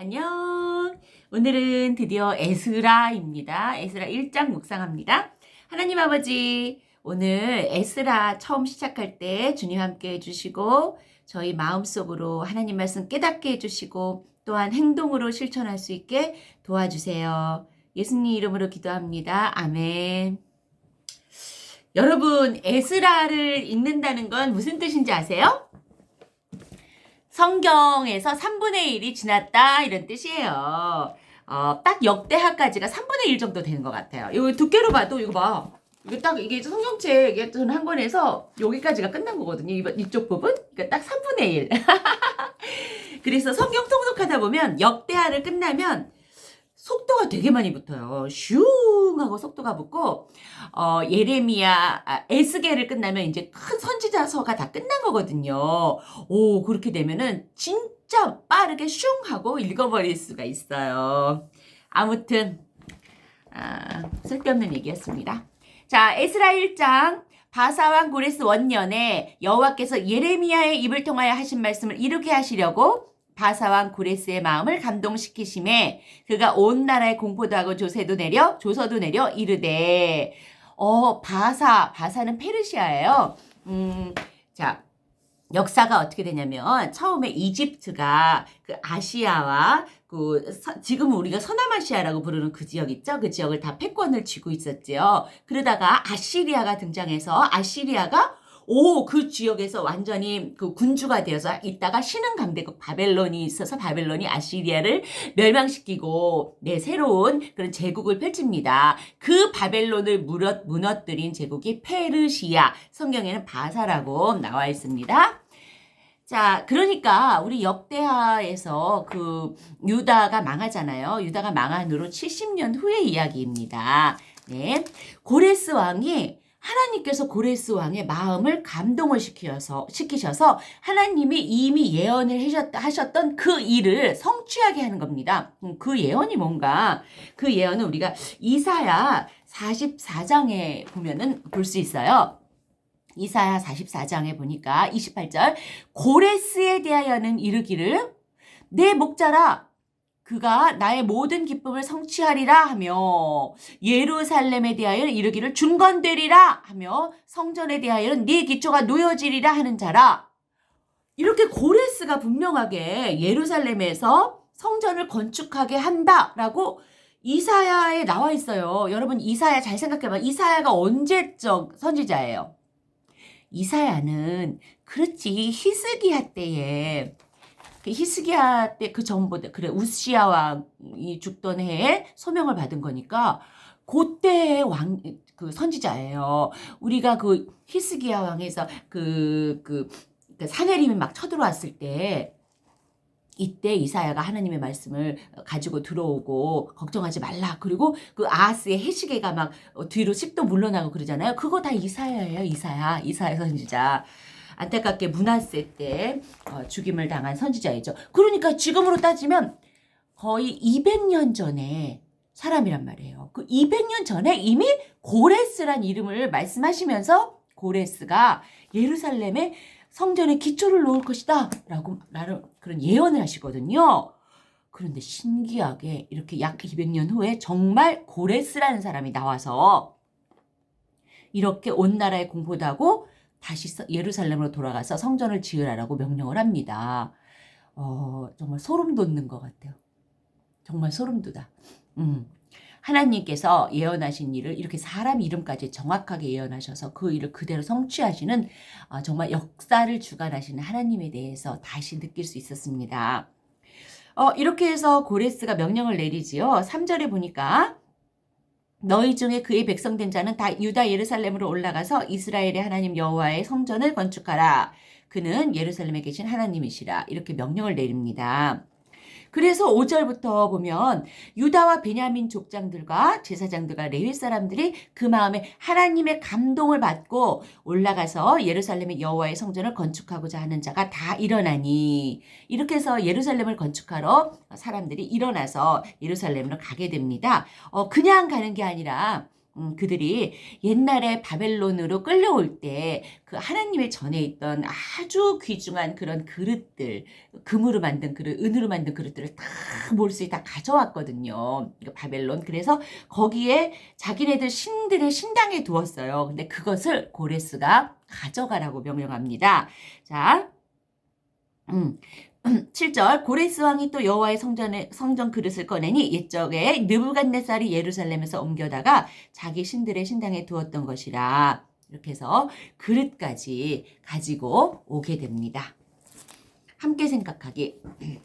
안녕. 오늘은 드디어 에스라입니다. 에스라 1장 묵상합니다. 하나님 아버지, 오늘 에스라 처음 시작할 때 주님 함께 해주시고, 저희 마음속으로 하나님 말씀 깨닫게 해주시고, 또한 행동으로 실천할 수 있게 도와주세요. 예수님 이름으로 기도합니다. 아멘. 여러분, 에스라를 읽는다는 건 무슨 뜻인지 아세요? 성경에서 3분의 1이 지났다 이런 뜻이에요. 어, 딱 역대하까지가 3분의 1 정도 되는 것 같아요. 이거 두께로 봐도 이거 봐. 이거 딱 이게 성경책 이게 저는 한 권에서 여기까지가 끝난 거거든요. 이- 이쪽 부분 그러니까 딱 3분의 1. 그래서 성경 통독하다 보면 역대하를 끝나면 속도가 되게 많이 붙어요. 슝 하고 속도가 붙고 어, 예레미야 아, 에스겔을 끝나면 이제 큰 선지자서가 다 끝난 거거든요. 오 그렇게 되면은 진짜 빠르게 슝 하고 읽어버릴 수가 있어요. 아무튼 아, 쓸데없는 얘기였습니다. 자 에스라 1장 바사왕 고레스 원년에 여호와께서 예레미야의 입을 통하여 하신 말씀을 이루게 하시려고 바사왕 고레스의 마음을 감동시키심에 그가 온 나라에 공포도 하고 조세도 내려 조서도 내려 이르되 어 바사 바사는 페르시아예요. 음, 자 역사가 어떻게 되냐면 처음에 이집트가 그 아시아와 그 서- 지금 우리가 서남아시아라고 부르는 그 지역 있죠? 그 지역을 다 패권을 쥐고 있었지요. 그러다가 아시리아가 등장해서 아시리아가 오, 그 지역에서 완전히 그 군주가 되어서 있다가 신흥 강대국 바벨론이 있어서 바벨론이 아시리아를 멸망시키고 네, 새로운 그런 제국을 펼칩니다. 그 바벨론을 무너, 무너뜨린 제국이 페르시아. 성경에는 바사라고 나와 있습니다. 자, 그러니까 우리 역대하에서 그 유다가 망하잖아요. 유다가 망한 후로 70년 후의 이야기입니다. 네. 고레스 왕이 하나님께서 고레스 왕의 마음을 감동을 시키셔서, 시키셔서 하나님이 이미 예언을 하셨, 하셨던 그 일을 성취하게 하는 겁니다. 음, 그 예언이 뭔가, 그 예언은 우리가 이사야 44장에 보면은 볼 수 있어요. 이사야 44장에 보니까 28절 고레스에 대하여는 이르기를 내 목자라 그가 나의 모든 기쁨을 성취하리라 하며 예루살렘에 대하여 이르기를 중건되리라 하며 성전에 대하여는 네 기초가 놓여지리라 하는 자라 이렇게 고레스가 분명하게 예루살렘에서 성전을 건축하게 한다라고 이사야에 나와 있어요. 여러분 이사야 잘 생각해봐. 이사야가 언제적 선지자예요? 이사야는 그렇지 히스기야 때에 그 히스기야 때 그 전보다 그래 우시아 왕이 죽던 해에 소명을 받은 거니까 그때의 왕 그 선지자예요. 우리가 그 히스기야 왕에서 그그 그, 그 사내림이 막 쳐들어왔을 때 이때 이사야가 하나님의 말씀을 가지고 들어오고 걱정하지 말라. 그리고 그 아하스의 해시계가 막 뒤로 10도 물러나고 그러잖아요. 그거 다 이사야예요. 이사야. 이사야 선지자. 안타깝게 문하세 때 어, 죽임을 당한 선지자이죠. 그러니까 지금으로 따지면 거의 200년 전에 사람이란 말이에요. 그 200년 전에 이미 고레스란 이름을 말씀하시면서 고레스가 예루살렘에 성전에 기초를 놓을 것이다. 라고 나름 그런 예언을 하시거든요. 그런데 신기하게 이렇게 약 200년 후에 정말 고레스라는 사람이 나와서 이렇게 온 나라에 공포도 하고 다시 서- 예루살렘으로 돌아가서 성전을 지으라라고 명령을 합니다. 어, 정말 소름 돋는 것 같아요. 정말 소름 돋아. 음. 하나님께서 예언하신 일을 이렇게 사람 이름까지 정확하게 예언하셔서 그 일을 그대로 성취하시는 어, 정말 역사를 주관하시는 하나님에 대해서 다시 느낄 수 있었습니다. 어, 이렇게 해서 고레스가 명령을 내리지요. 3절에 보니까 너희 중에 그의 백성된 자는 다 유다 예루살렘으로 올라가서 이스라엘의 하나님 여호와의 성전을 건축하라. 그는 예루살렘에 계신 하나님이시라. 이렇게 명령을 내립니다. 그래서 5절부터 보면 유다와 베냐민 족장들과 제사장들과 레위 사람들이 그 마음에 하나님의 감동을 받고 올라가서 예루살렘의 여호와의 성전을 건축하고자 하는 자가 다 일어나니 이렇게 해서 예루살렘을 건축하러 사람들이 일어나서 예루살렘으로 가게 됩니다. 어, 그냥 가는 게 아니라 음, 그들이 옛날에 바벨론으로 끌려올 때 그 하나님의 전에 있던 아주 귀중한 그런 그릇들, 금으로 만든 그릇, 은으로 만든 그릇들을 다 몰수히 다 가져왔거든요. 그 바벨론. 그래서 거기에 자기네들 신들의 신당에 두었어요. 근데 그것을 고레스가 가져가라고 명령합니다. 자, 음, 7절 고레스 왕이 또 여호와의 성전에 성전 그릇을 꺼내니 옛적에 느부갓네살이 예루살렘에서 옮겨다가 자기 신들의 신당에 두었던 것이라 이렇게 해서 그릇까지 가지고 오게 됩니다. 함께 생각하기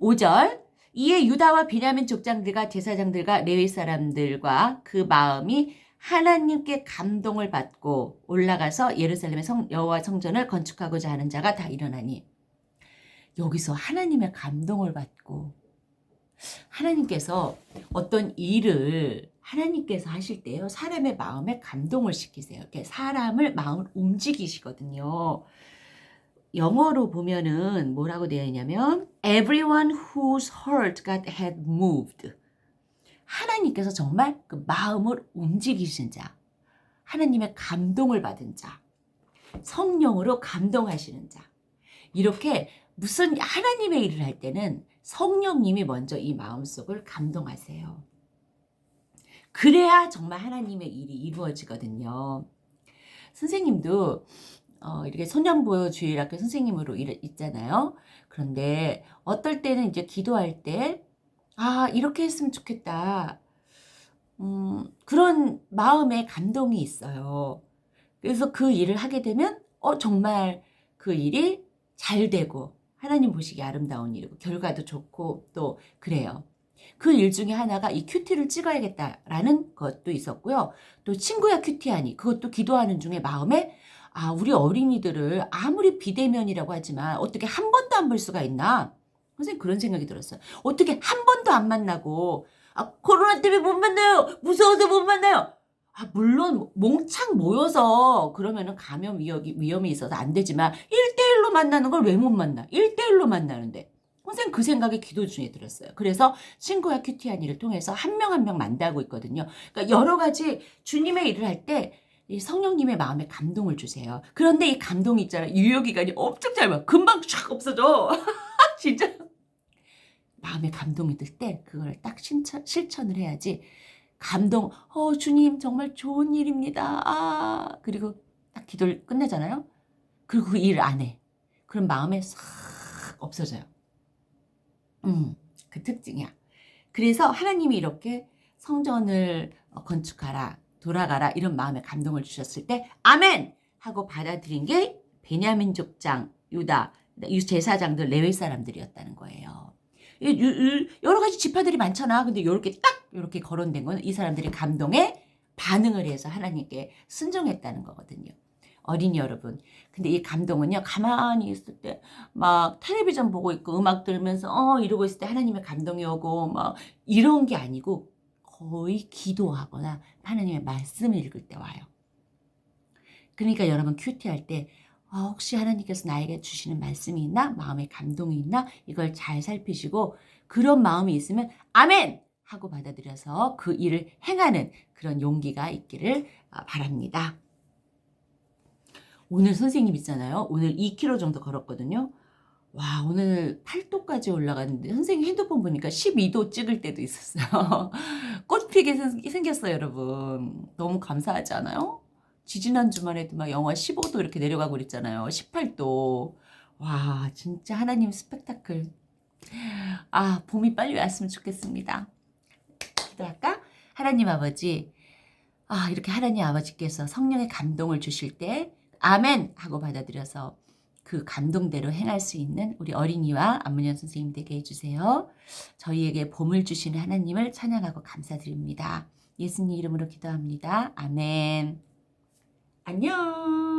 5절 이에 유다와 비냐민 족장들과 제사장들과 레위 사람들과 그 마음이 하나님께 감동을 받고 올라가서 예루살렘의 성, 여호와 성전을 건축하고자 하는 자가 다 일어나니 여기서 하나님의 감동을 받고 하나님께서 어떤 일을 하나님께서 하실 때요 사람의 마음에 감동을 시키세요. 이렇게 사람을 마음을 움직이시거든요. 영어로 보면은 뭐라고 되어 있냐면 everyone whose heart got had moved 하나님께서 정말 그 마음을 움직이신 자, 하나님의 감동을 받은 자, 성령으로 감동하시는 자. 이렇게 무슨 하나님의 일을 할 때는 성령님이 먼저 이 마음속을 감동하세요. 그래야 정말 하나님의 일이 이루어지거든요. 선생님도 어, 이렇게 소년보호 주일학교 선생님으로 일, 있잖아요. 그런데 어떨 때는 이제 기도할 때 아, 이렇게 했으면 좋겠다. 음, 그런 마음의 감동이 있어요. 그래서 그 일을 하게 되면, 어, 정말 그 일이 잘 되고, 하나님 보시기 아름다운 일이고, 결과도 좋고, 또, 그래요. 그 일 중에 하나가 이 큐티를 찍어야겠다라는 것도 있었고요. 또 친구야 큐티하니, 그것도 기도하는 중에 마음에, 아, 우리 어린이들을 아무리 비대면이라고 하지만 어떻게 한 번도 안 볼 수가 있나? 선생님 그런 생각이 들었어요. 어떻게 한 번도 안 만나고 아 코로나 때문에 못 만나요. 무서워서 못 만나요. 아 물론 몽창 모여서 그러면은 감염 위험이, 위험이 있어서 안 되지만 1대1로 만나는 걸 왜 못 만나? 1대1로 만나는데. 선생님 그 생각이 기도 중에 들었어요. 그래서 친구와 큐티하니를 통해서 한 명 한 명 만나고 있거든요. 그러니까 여러 가지 주님의 일을 할때이 성령님의 마음에 감동을 주세요. 그런데 이 감동이 있잖아요. 유효기간이 엄청 짧아. 금방 촥 없어져. 진짜 마음에 감동이 들 때 그걸 딱 실천, 실천을 해야지. 감동 어 주님 정말 좋은 일입니다. 아. 그리고 딱 기도를 끝내잖아요. 그리고 그 일을 안 해 그럼 마음에 싹 없어져요. 음 그 특징이야. 그래서 하나님이 이렇게 성전을 어, 건축하라 돌아가라 이런 마음에 감동을 주셨을 때 아멘! 하고 받아들인 게 베냐민 족장 유다 제사장들 레위 사람들이었다는 거예요. 여러 가지 지파들이 많잖아. 근데 이렇게 딱 이렇게 거론된 건 이 사람들이 감동에 반응을 해서 하나님께 순종했다는 거거든요. 어린이 여러분. 근데 이 감동은요, 가만히 있을 때, 막, 텔레비전 보고 있고, 음악 들으면서, 어, 이러고 있을 때 하나님의 감동이 오고, 막, 이런 게 아니고, 거의 기도하거나, 하나님의 말씀을 읽을 때 와요. 그러니까 여러분 큐티할 때, 아, 혹시 하나님께서 나에게 주시는 말씀이 있나? 마음의 감동이 있나? 이걸 잘 살피시고 그런 마음이 있으면 아멘! 하고 받아들여서 그 일을 행하는 그런 용기가 있기를 아, 바랍니다. 오늘 선생님 있잖아요. 오늘 2km 정도 걸었거든요. 와, 오늘 8도까지 올라갔는데 선생님 핸드폰 보니까 12도 찍을 때도 있었어요. 꽃피게 생겼어요, 여러분. 너무 감사하지 않아요? 지지난 주말에도 막 영하 15도 이렇게 내려가고 그랬잖아요. 18도. 와, 진짜 하나님 스펙타클. 아, 봄이 빨리 왔으면 좋겠습니다. 기도할까? 하나님 아버지, 아, 이렇게 하나님 아버지께서 성령의 감동을 주실 때, 아멘! 하고 받아들여서 그 감동대로 행할 수 있는 우리 어린이와 안문현 선생님 되게 해주세요. 저희에게 봄을 주시는 하나님을 찬양하고 감사드립니다. 예수님 이름으로 기도합니다. 아멘. 안녕.